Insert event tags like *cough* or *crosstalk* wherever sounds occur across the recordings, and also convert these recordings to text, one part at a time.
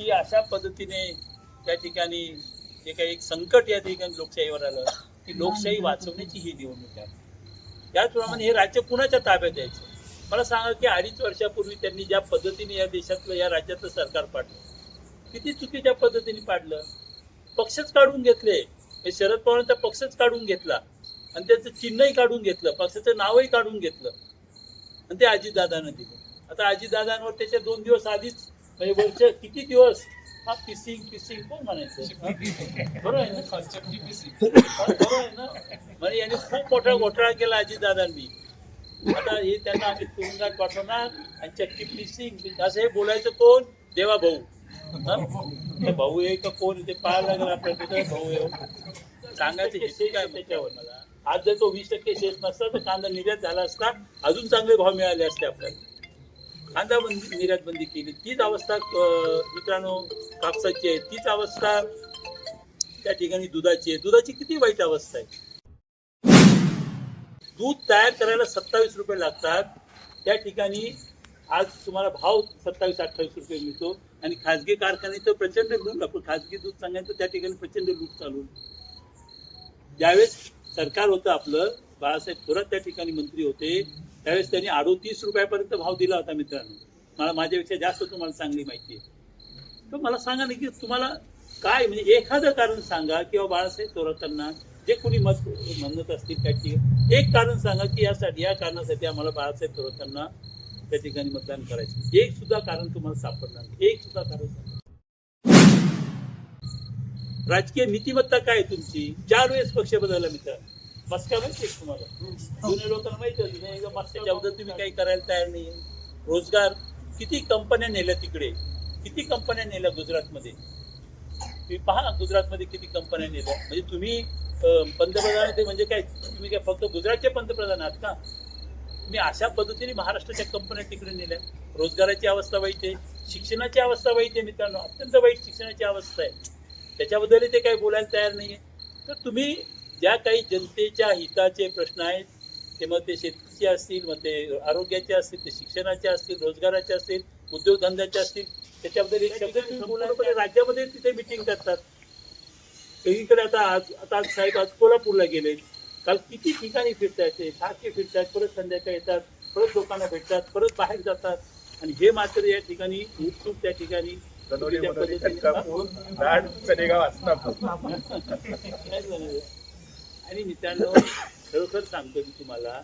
की अशा पद्धतीने त्या ठिकाणी जे काही एक संकट या ठिकाणी लोकशाहीवर आलं की लोकशाही वाचवण्याची ही निवडणूक आहे. त्याचप्रमाणे हे राज्य कुणाच्या ताब्यात द्यायचं? मला सांगा की अडीच वर्षापूर्वी त्यांनी ज्या पद्धतीने या देशातलं या राज्यातलं सरकार पाडलं किती चुकीच्या पद्धतीने पाडलं? पक्षच काढून घेतले. हे शरद पवारांचा पक्षच काढून घेतला. आणि त्याचं चिन्हही काढून घेतलं. पक्षाचं नावही काढून घेतलं. आणि ते अजितदादानं दिलं. आता अजितदादांवर त्याच्या दोन दिवस आधीच वर्ष किती दिवस हा पिसिंग पिसिंग कोण म्हणायचं? बरोबर आहे ना? बरोबर आहे ना? म्हणजे यांनी खूप मोठा घोटाळा केला अजितदादांनी. आता हे त्यांना आम्ही तुरुंगात पाठवणार आणि चक्की पिसिंग असं हे बोलायचं कोण? देवा भाऊ. हं? भाऊ आहे का कोण? ते पाहायला लागेल आपल्याला ते भाऊ आहे. हो. सांगायचं हे काय त्याच्यावर? मला आज जर तो वीस टक्के शेष नसता तर कांदा निर्यात झाला असता अजून चांगले भाव मिळाले असते आपल्याला. कांदा बंदी निर्यात बंदी केली. तीच अवस्था मित्रांनो कापसाची आहे. तीच अवस्था त्या ठिकाणी दुधाची आहे. दुधाची किती वाईट अवस्था आहे? दूध तयार करायला सत्तावीस रुपये लागतात. त्या ठिकाणी आज तुम्हाला भाव सत्तावीस अठ्ठावीस रुपये मिळतो. आणि खाजगी कारखाने तर प्रचंड लूट आपण खाजगी दूध सांगायचं त्या ठिकाणी प्रचंड लूट चालू ज्यावेळेस सरकार होतं आपलं बाळासाहेब थोरात त्या ठिकाणी मंत्री होते. त्यावेळेस त्यांनी अडोतीस रुपयापर्यंत भाव दिला होता मित्रांनो. मला माझ्यापेक्षा जास्त तुम्हाला चांगली माहिती आहे. तर मला सांगा ना की तुम्हाला काय म्हणजे एखादं कारण सांगा किंवा बाळासाहेब थोरातांना जे कोणी मत म्हणत असतील त्याची एक कारण सांगा की यासाठी या कारणासाठी आम्हाला बाळासाहेब थोरातांना त्या ठिकाणी मतदान करायचं एक सुद्धा कारण तुम्हाला सापडणार एक सुद्धा कारण राजकीय नीतिमत्ता काय आहे तुमची? चार वेळेस पक्ष बदलला मित्र मस्का माहिती तुम्हाला? जुने लोकांना माहिती होती नाही मस्काच्या अगोदर तुम्ही काही करायला तयार नाही. रोजगार किती कंपन्या नेल्या तिकडे? किती कंपन्या नेल्या गुजरातमध्ये? तुम्ही पहा गुजरातमध्ये किती कंपन्या नेल्या. म्हणजे तुम्ही पंतप्रधान ते म्हणजे काय? तुम्ही काय फक्त गुजरातचे पंतप्रधान आहात का? तुम्ही अशा पद्धतीने महाराष्ट्राच्या कंपन्या तिकडे नेल्या. रोजगाराची अवस्था वाईट आहे शिक्षणाची अवस्था वाईट आहे मित्रांनो. अत्यंत वाईट शिक्षणाची अवस्था आहे. त्याच्याबद्दल ते काही बोलायला तयार नाही आहे तर तुम्ही ज्या काही जनतेच्या हिताचे प्रश्न आहेत ते मग ते शेतीचे असतील मग ते आरोग्याचे असतील ते शिक्षणाचे असतील रोजगाराचे असतील उद्योगधंद्याचे असतील त्याच्याबद्दल एक शब्द. राज्यामध्ये तिथे मिटिंग करतात सगळीकडे आता आज आता आज साहेब आज कोल्हापूरला गेले काल किती ठिकाणी फिरतायत ते सारखे फिरतात परत संध्याकाळी येतात परत लोकांना भेटतात परत बाहेर जातात आणि हे मात्र या ठिकाणी उत्सुक त्या ठिकाणी असणार *laughs* झालं? आणि मित्रांनो खरोखर सांगतो मी तुम्हाला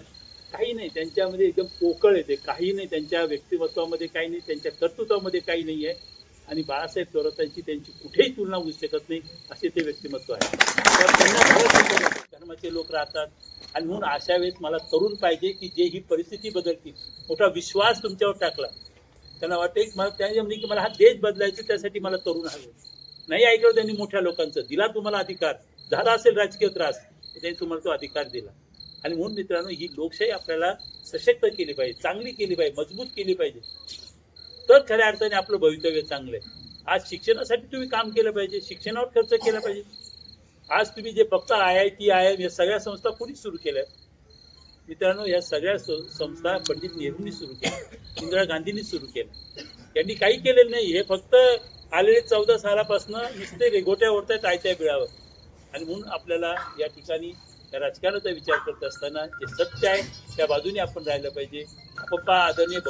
काही नाही त्यांच्यामध्ये एकदम पोकळ येते. काही नाही त्यांच्या व्यक्तिमत्वामध्ये काही नाही त्यांच्या कर्तृत्वामध्ये काही नाही आहे. आणि बाळासाहेब थोरातांची त्यांची कुठेही तुलना होऊ शकत नाही असे ते व्यक्तिमत्व आहे. तर त्यांना धर्माचे लोक राहतात. आणि म्हणून अशा वेळेस मला तरुण पाहिजे की जे ही परिस्थिती बदलतील. मोठा विश्वास तुमच्यावर टाकला. त्यांना वाटतं की मला त्या म्हणजे की मला हा देश बदलायचा त्यासाठी मला तरुण हवे. नाही ऐकलं त्यांनी मोठ्या लोकांचं. दिला तुम्हाला अधिकार. झाला असेल राजकीय त्रास. त्यांनी तुम्हाला तो अधिकार दिला. आणि म्हणून मित्रांनो ही लोकशाही आपल्याला सशक्त केली पाहिजे चांगली केली पाहिजे मजबूत केली पाहिजे. तर खऱ्या अर्थाने आपलं भवितव्य चांगलं आहे आज शिक्षणासाठी तुम्ही काम केलं पाहिजे शिक्षणावर खर्च केला पाहिजे. आज तुम्ही जे बघता I I T I M या सगळ्या संस्था कोणी सुरू केल्या? मित्रांनो या सगळ्या संस्था पंडित नेहरूंनी सुरू केल्या इंदिरा गांधींनी सुरू केल्या. त्यांनी काही केलेलं नाही हे फक्त आलेले चौदा सालापासून नुसते रेगोट्या ओढतायत आयत्या बिळावर. आणि म्हणून आपल्याला या ठिकाणी या राजकारणाचा विचार करत असताना जे सत्य आहे त्या बाजूने आपण राहिलं पाहिजे. आपण आदरणीय